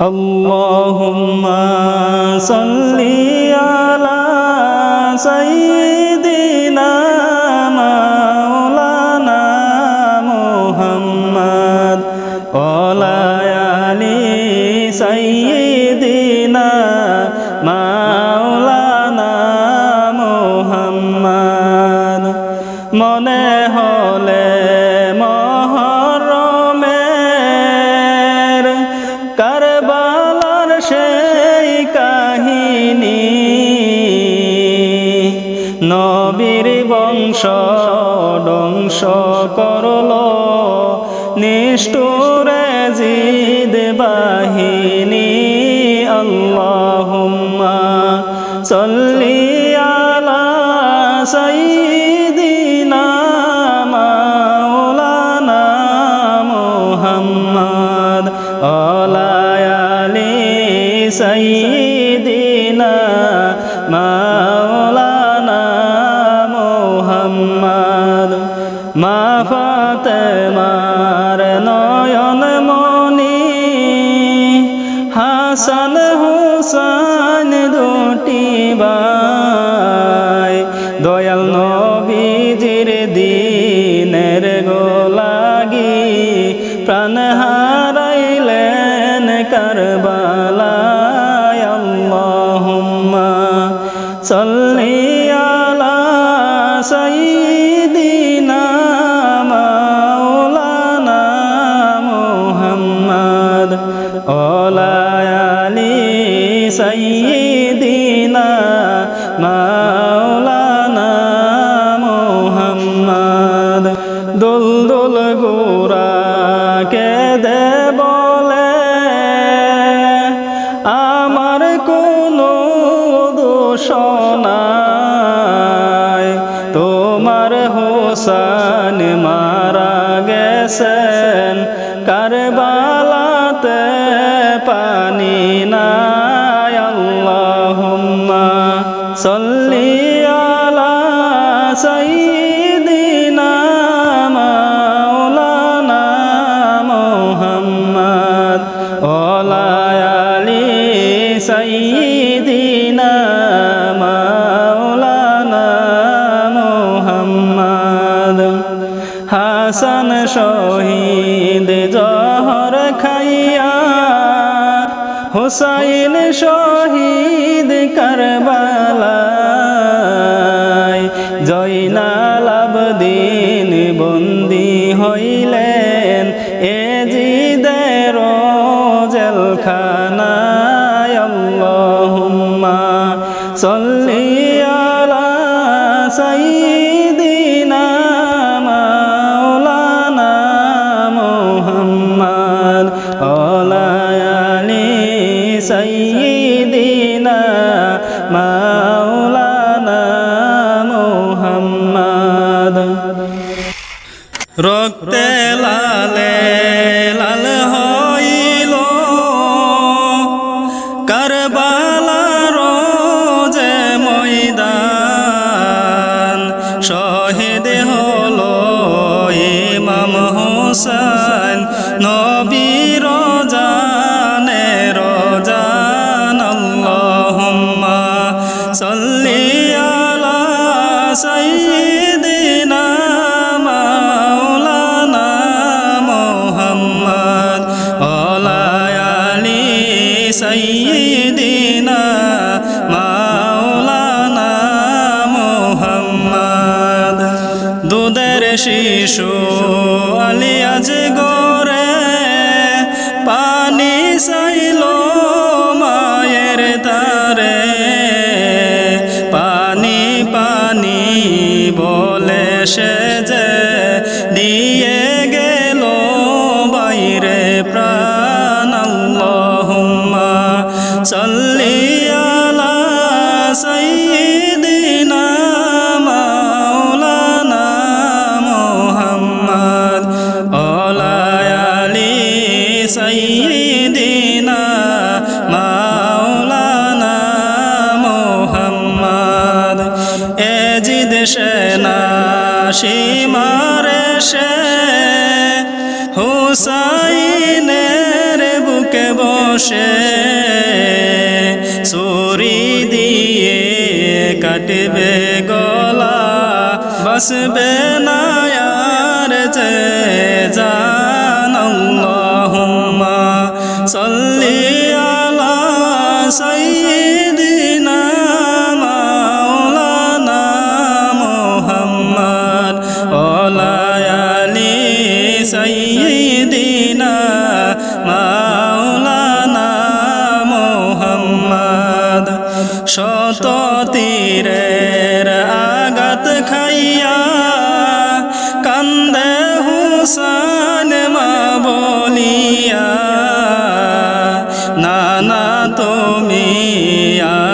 اللهم صل على سيدنا مولانا محمد وعلى آل سيدنا مولانا محمد মনে হলে মহরমের করল। নিষ্ঠুরে জিদ বাহিনী আল্লাহুম্মা সল্লি আলা সাইয়্যিদিনা মাওলানা মুহাম্মদ ওয়ালা আলি সাইয়্যিদিনা হাসান হুসান দুটি ভাই। দয়াল নবীজির দিনের গোলাগি প্রাণ হারাইলেন কারবালায়। আল্লাহুম্মা সাল্লি আলা সাইয়্যিদিনা আমার কোনো দোষ নাই। তোমার হোসান মারা গেছেন কারবালাতে হুসাইন শহীদ কারবালায় সাইয়্যিদিনা মাওলানা মুহাম্মদ। রক্তে লালে লাল হইল। কারবালার যে ময়দান শহীদ হলো ইমাম হোসেন। নবীর শিশু আলিয়াজ গরে পানি চাইল মায়ের তারে। পানি পানি বলে সে এজিদ সেনা সীমারে সে হুসাইনের বুকে বসে সুরি দিয়ে কাটবে গলা বসবে না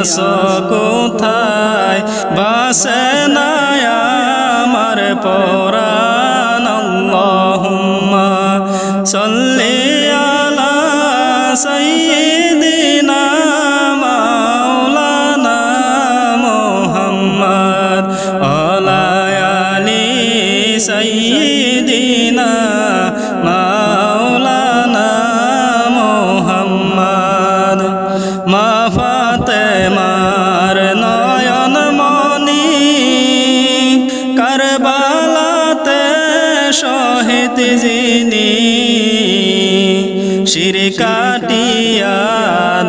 আসো কোথায় বাসে না আমার পরাণ আল্লাহুম্মা সাল্লি আলি সাইয়্যিদিনা কাটিয়া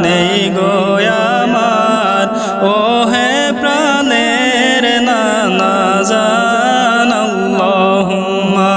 নেই গোয়ামার ও হে প্রাণের নানা জান আল্লাহুম্মা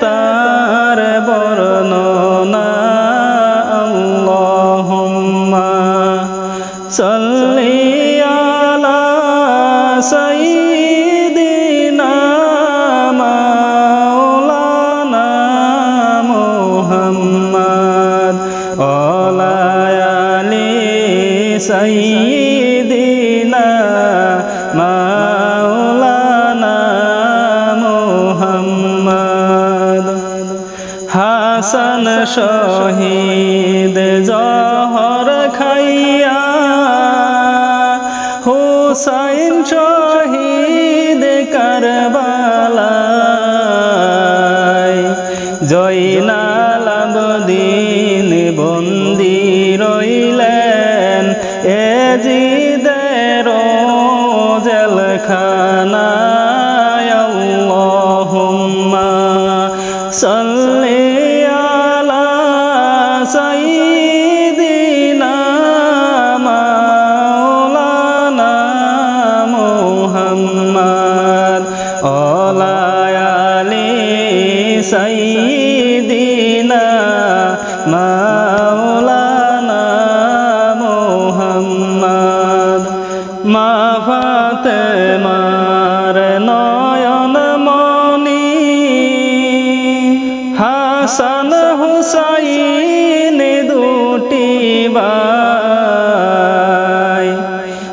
তার বর্ণনা শহীদ জহর খাইয়া হুসাইন শহীদ কারবালায় জয়নাল আবদিন বন্দি রইলেন এ জিদের আলি সাইয়্যিদিনা মাওলানা মুহাম্মদ। মা ফাতেমার নয়ন মনি হাসান হুসাইন দুটি ভাই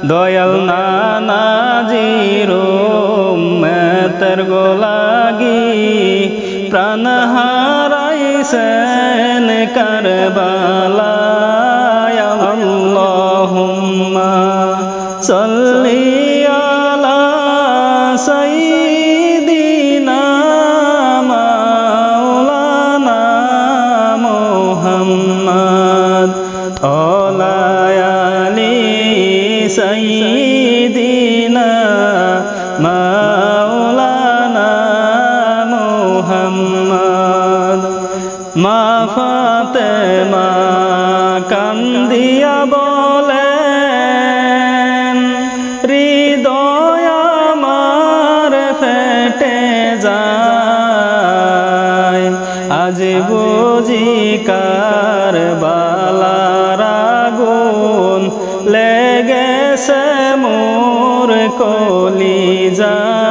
দয়াল নানাজির হোসেন কারবালায় আল্লাহুম্মা সাল্লি আলা সাইয়্যিদিনা মাওলানা মুহাম্মদ। ওয়া আলা আলি সাইয়্যিদিনা কান্দিয়া বলেন, হৃদয় আমার ফেটে যায়। আজ বুঝি কার বালার আগুন লেগেছে মোর কলি যায়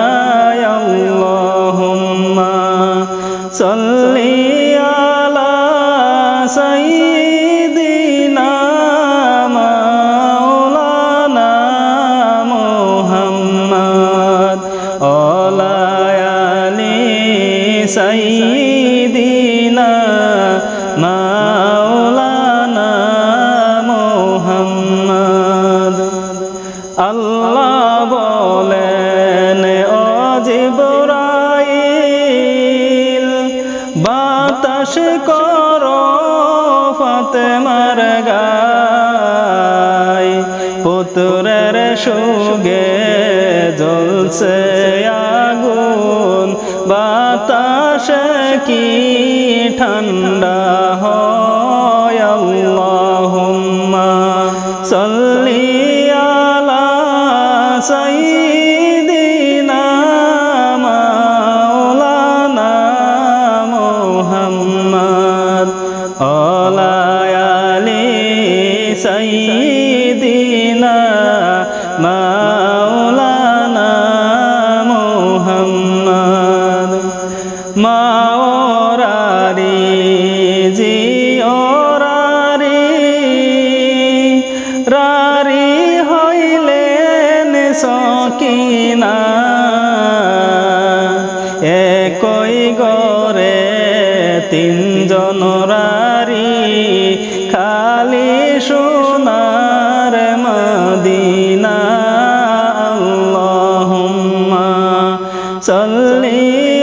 বাতাস করো ফাতেমার গায়। পুতুরের সুগে জ্বলছে আগুন। বাতাস কি ঠান্ডা? রারি রারি হইলেন সকিনা একই গরে তিনজন রারি খালি সোনার মদিনা। আল্লাহুম্মা সাল্লি